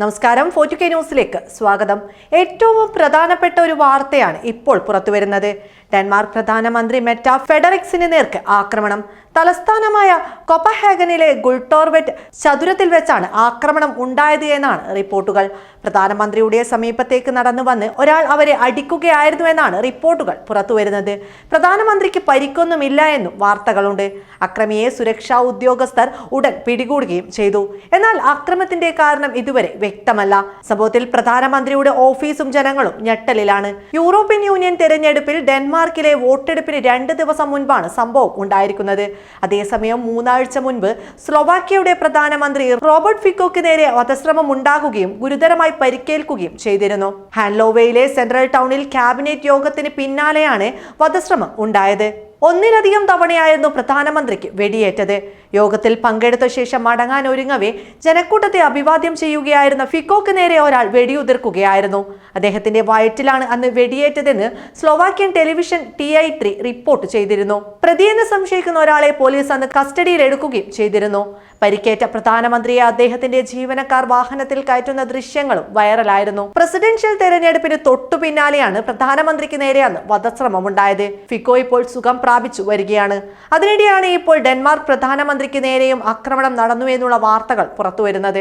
നമസ്കാരം ഫോർട്ടു കെ ന്യൂസിലേക്ക് സ്വാഗതം. ഏറ്റവും പ്രധാനപ്പെട്ട ഒരു വാർത്തയാണ് ഇപ്പോൾ പുറത്തുവരുന്നത്. ഡെൻമാർക്ക് പ്രധാനമന്ത്രി മെറ്റ ഫെഡറിക്സിന് നേർക്ക് ആക്രമണം. തലസ്ഥാനമായ കൊപ്പഹാഗനിലെ ഗുൾട്ടോർവെറ്റ് ചതുരത്തിൽ വെച്ചാണ് ആക്രമണം ഉണ്ടായത് എന്നാണ് റിപ്പോർട്ടുകൾ. പ്രധാനമന്ത്രിയുടെ സമീപത്തേക്ക് നടന്നു വന്ന് ഒരാൾ അവരെ അടിക്കുകയായിരുന്നു എന്നാണ് റിപ്പോർട്ടുകൾ പുറത്തുവരുന്നത്. പ്രധാനമന്ത്രിക്ക് പരിക്കൊന്നുമില്ല എന്നും വാർത്തകളുണ്ട്. അക്രമിയെ സുരക്ഷാ ഉദ്യോഗസ്ഥർ ഉടൻ പിടികൂടുകയും ചെയ്തു. എന്നാൽ അക്രമത്തിന്റെ കാരണം ഇതുവരെ വ്യക്തമല്ല. സംഭവത്തിൽ പ്രധാനമന്ത്രിയുടെ ഓഫീസും ജനങ്ങളും ഞെട്ടലിലാണ്. യൂറോപ്യൻ യൂണിയൻ തെരഞ്ഞെടുപ്പിൽ ഡെൻമാർക്കിലെ വോട്ടെടുപ്പിന് രണ്ട് ദിവസം മുൻപാണ് സംഭവം ഉണ്ടായിരിക്കുന്നത്. അതേസമയം മൂന്നാഴ്ച മുൻപ് സ്ലൊവാക്യയുടെ പ്രധാനമന്ത്രി റോബർട്ട് ഫിക്കോക്ക് നേരെ വധശ്രമം ഉണ്ടാകുകയും ഗുരുതരമായി പരിക്കേൽക്കുകയും ചെയ്തിരുന്നു. ഹാൻലോവയിലെ സെൻട്രൽ ടൗണിൽ ക്യാബിനറ്റ് യോഗത്തിന് പിന്നാലെയാണ് വധശ്രമം ഉണ്ടായത്. ഒന്നിലധികം തവണയായിരുന്നു പ്രധാനമന്ത്രിക്ക് വെടിയേറ്റത്. യോഗത്തിൽ പങ്കെടുത്ത ശേഷം മടങ്ങാൻ ഒരുങ്ങവേ ജനക്കൂട്ടത്തെ അഭിവാദ്യം ചെയ്യുകയായിരുന്ന ഫിക്കോക്ക് നേരെ ഒരാൾ വെടിയുതിർക്കുകയായിരുന്നു. അദ്ദേഹത്തിന്റെ വയറ്റിലാണ് അന്ന് വെടിയേറ്റതെന്ന് Slovakian television T I three report ചെയ്തിരുന്നു. പ്രതിയെന്ന് സംശയിക്കുന്ന ഒരാളെ പോലീസ് അന്ന് കസ്റ്റഡിയിൽ എടുക്കുകയും ചെയ്തിരുന്നു. പരിക്കേറ്റ പ്രധാനമന്ത്രിയെ അദ്ദേഹത്തിന്റെ ജീവനക്കാർ വാഹനത്തിൽ കയറ്റുന്ന ദൃശ്യങ്ങളും വൈറലായിരുന്നു. പ്രസിഡൻഷ്യൽ തെരഞ്ഞെടുപ്പിന് തൊട്ടു പിന്നാലെയാണ് പ്രധാനമന്ത്രിക്ക് നേരെ അന്ന് വധശ്രമമുണ്ടായത്. ഫിക്കോ ഇപ്പോൾ സുഖം പ്രാപിച്ചു വരികയാണ്. അതിനിടെയാണ് ഇപ്പോൾ ഡെൻമാർക്ക് പ്രധാനമന്ത്രിക്ക് നേരെയും ആക്രമണം നടന്നു എന്നുള്ള വാർത്തകൾ പുറത്തുവരുന്നത്.